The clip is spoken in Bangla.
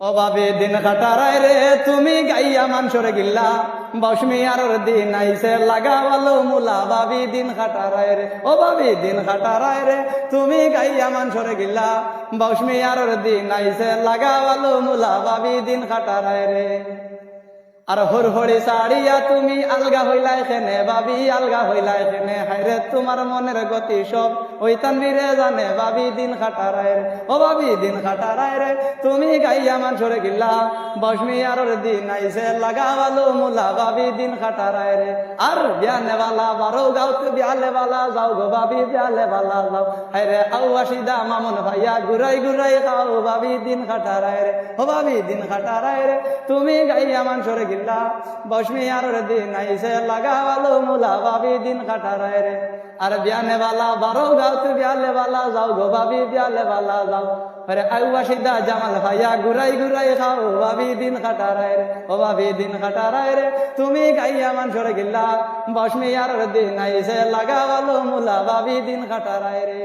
অভাবে দিন কাটারায় রে, তুমি গাইয়া মানসরে গিল্লা। বসমি আর দিন আইসে লাগাওয়ালো মুলা। ভাবি দিন কাটারায় রে, অভাবে দিন কাটারায় রে, তুমি গাইয়া মানসরে গিল্লা। বসমি আর দিন আইসে লাগাওয়ালো মুলা। ভাবি দিন কাটারায় রে। আর হর হরি সাড়িয়া তুমি আলগা হইলাই খেনে ভাবি আলগা হইলাই খেনে হাইরে তোমার মনের গতি সব, ওই তানবিরে জানে বাবি দিন খাটারায় রে। ও ভাবি দিন খাটারায় রে, তুমি গাইয়া মানসরে গিল্লা বসমি আর দিন আইসে লাগাওয়ালো মুলা, ভাবি দিন খাটারায় রে। আর বিয়ানে বালা, বারো গাঁত বিয়ালে বালা, যাও গো ভাবি বিয়ালে বালা, যাও। হাইরে আউ আসিদা মামুন ভাইয়া, ঘুরাই ঘুরাই খাও বাবি দিন খাটারায় রে। ও বাবি দিন খাটারায় রে, তুমি গাইয়া মানসরে গিল্লা বসমি আর দিন আইসে মুলা ভাবি দিন খাটারায় রে। আর বিয়ানে বালা বারো বিয়ালে বালা যাও গো ভাবি বিয়ালে বালা যাও। আরে জামাল ভাইয়া ঘুরাই ঘুরাই খাও ভাবি দিন খাটারায় রে, ও ভাবি দিন খাটারায় রে। তুমি গাইয়া মানসরে গিল্লা, বসমি আর দিন আইসে লাগাওয়ালো মুলা ভাবি দিন খাটারায় রে।